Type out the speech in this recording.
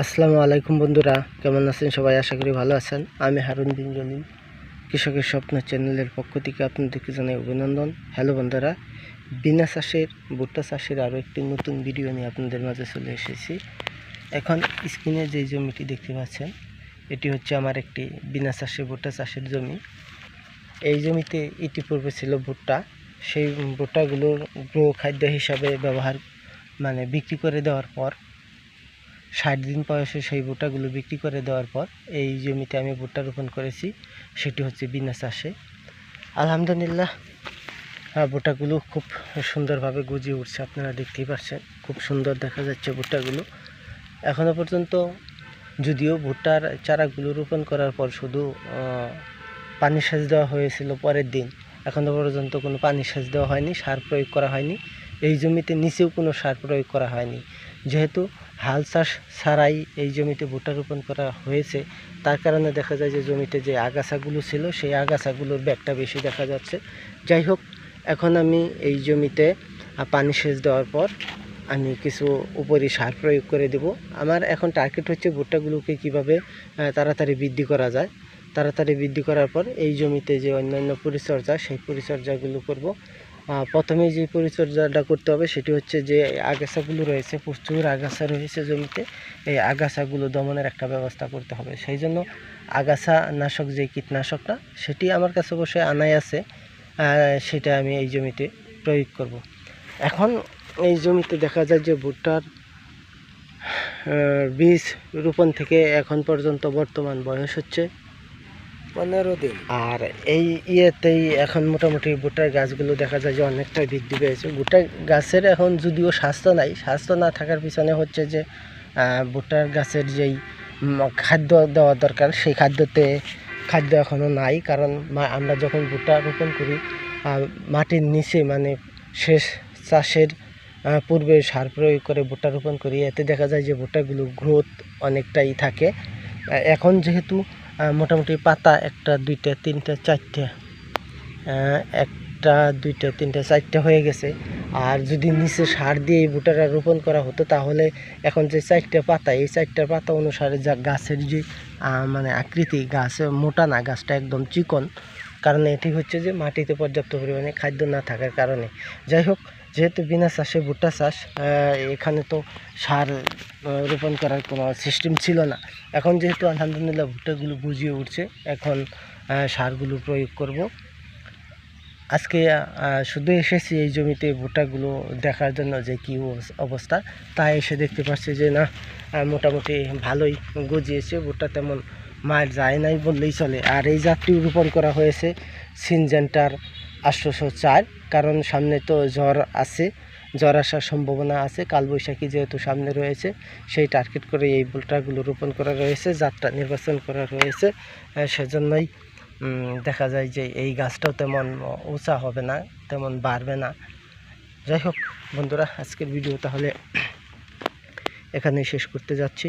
আসসালামু আলাইকুম বন্ধুরা, কেমন আছেন সবাই? আশা করি ভালো আছেন। আমি হারুন বিন জলিল, কৃষকের স্বপ্ন চ্যানেলের পক্ষ থেকে আপনাদেরকে জানাই অভিনন্দন। হ্যালো বন্ধুরা, বিনা চাষের, ভুট্টা চাষের আরও একটি নতুন ভিডিও নিয়ে আপনাদের মাঝে চলে এসেছি। এখন স্ক্রিনে যে জমিটি দেখতে পাচ্ছেন, এটি হচ্ছে আমার একটি বিনা চাষে ভুট্টা চাষের জমি। এই জমিতে ইতিপূর্বে ছিল ভুট্টা। সেই ভুট্টাগুলোর গ্রো খাদ্য হিসাবে ব্যবহার মানে বিক্রি করে দেওয়ার পর ষাট দিন বয়সে সেই ভুট্টাগুলো বিক্রি করে দেওয়ার পর এই জমিতে আমি ভুট্টা রোপণ করেছি, সেটি হচ্ছে বিনা চাষে। আলহামদুলিল্লাহ ভুট্টাগুলো খুব সুন্দরভাবে গজিয়ে উঠছে, আপনারা দেখতেই পাচ্ছেন, খুব সুন্দর দেখা যাচ্ছে ভুট্টাগুলো। এখনও পর্যন্ত যদিও ভুট্টার চারাগুলো রোপণ করার পর শুধু পানি সেচ দেওয়া হয়েছিল পরের দিন এখনও পর্যন্ত কোনো পানি সেচ দেওয়া হয়নি, সার প্রয়োগ করা হয়নি। এই জমিতে নিচেও কোনো সার প্রয়োগ করা হয়নি। যেহেতু হাল চাষ ছাড়াই এই জমিতে ভুট্টা রোপণ করা হয়েছে, তার কারণে দেখা যায় যে জমিতে যে আগাছাগুলো ছিল, সেই আগাছাগুলোর ব্যাগটা বেশি দেখা যাচ্ছে। যাই হোক, এখন আমি এই জমিতে পানি সেচ দেওয়ার পর আমি কিছু উপরি সার প্রয়োগ করে দেব। আমার এখন টার্গেট হচ্ছে ভুট্টাগুলোকে কীভাবে তাড়াতাড়ি বৃদ্ধি করা যায়। তাড়াতাড়ি বৃদ্ধি করার পর এই জমিতে যে অন্যান্য পরিচর্যা, সেই পরিচর্যাগুলো করব। প্রথমে যে পরিচর্যাটা করতে হবে সেটি হচ্ছে যে আগাছাগুলো রয়েছে, প্রচুর আগাছা রয়েছে জমিতে, এই আগাছাগুলো দমনের একটা ব্যবস্থা করতে হবে সেই জন্য আগাছা নাশক যে কীটনাশকটা, সেটি আমার কাছে অবশ্যই আনাই আছে সেটা আমি এই জমিতে প্রয়োগ করব। এখন এই জমিতে দেখা যায় যে ভুট্টার বীজ রোপণ থেকে এখন পর্যন্ত বর্তমান বয়স হচ্ছে পনেরো দিন। আর এই ইয়েতেই এখন মোটামুটি ভুট্টার গাছগুলো দেখা যায় যে অনেকটাই বৃদ্ধি পেয়েছে। ভুট্টা গাছের এখন যদিও স্বাস্থ্য নাই, স্বাস্থ্য না থাকার পিছনে হচ্ছে যে ভুট্টার গাছের যেই খাদ্য দেওয়া দরকার, সেই খাদ্যতে খাদ্য এখনও নাই। কারণ আমরা যখন ভুট্টা রোপণ করি মাটির নিচে মানে শেষ চাষের পূর্বে সার প্রয়োগ করে ভুট্টা রোপণ করি, এতে দেখা যায় যে ভুট্টাগুলো গ্রোথ অনেকটাই থাকে। এখন যেহেতু মোটামুটি পাতা একটা, দুইটা, তিনটা, চারটে একটা, দুইটা, তিনটা, চারটে হয়ে গেছে। আর যদি নিচে সার দিয়ে এই ভুট্টাটা রোপণ করা হতো, তাহলে এখন যে চারটে পাতা, এই চারটে পাতা অনুসারে যা গাছের যে মানে আকৃতি, গাছ মোটা না, গাছটা একদম চিকন, কারণ এটি হচ্ছে যে মাটিতে পর্যাপ্ত পরিমাণে খাদ্য না থাকার কারণে। যাই হোক যেহেতু বিনা চাষে, ভুট্টা চাষ এখানে তো সার রোপণ করার কোনো সিস্টেম ছিল না। এখন যেহেতু আলহামদুলিল্লাহ ভুট্টাগুলো বুঝিয়ে উঠছে, এখন সারগুলো প্রয়োগ করব। আজকে শুধু এসেছি এই জমিতে ভুট্টাগুলো দেখার জন্য যে কী অবস- অবস্থা। তাই এসে দেখতে পাচ্ছি যে না মোটামুটি ভালোই গজিয়েছে। ভুট্টা তেমন মার যায় নাই বললেই চলে। আর এই জাতটি রোপণ করা হয়েছে, সিনজেন্টার আটশোশো চার, কারণ সামনে তো জ্বর আছে, জ্বর আসার সম্ভাবনা আছে, কালবৈশাখী যেহেতু সামনে রয়েছে, সেই টার্গেট করে এই ভুট্টাগুলো রোপণ করা রয়েছে, জাতটা নির্বাচন করা রয়েছে সেজন্যই দেখা যায় যে এই গাছটাও তেমন উঁচা হবে না, তেমন বাড়বে না। যাই হোক, বন্ধুরা, আজকের ভিডিও তাহলে এখানেই শেষ করতে যাচ্ছি।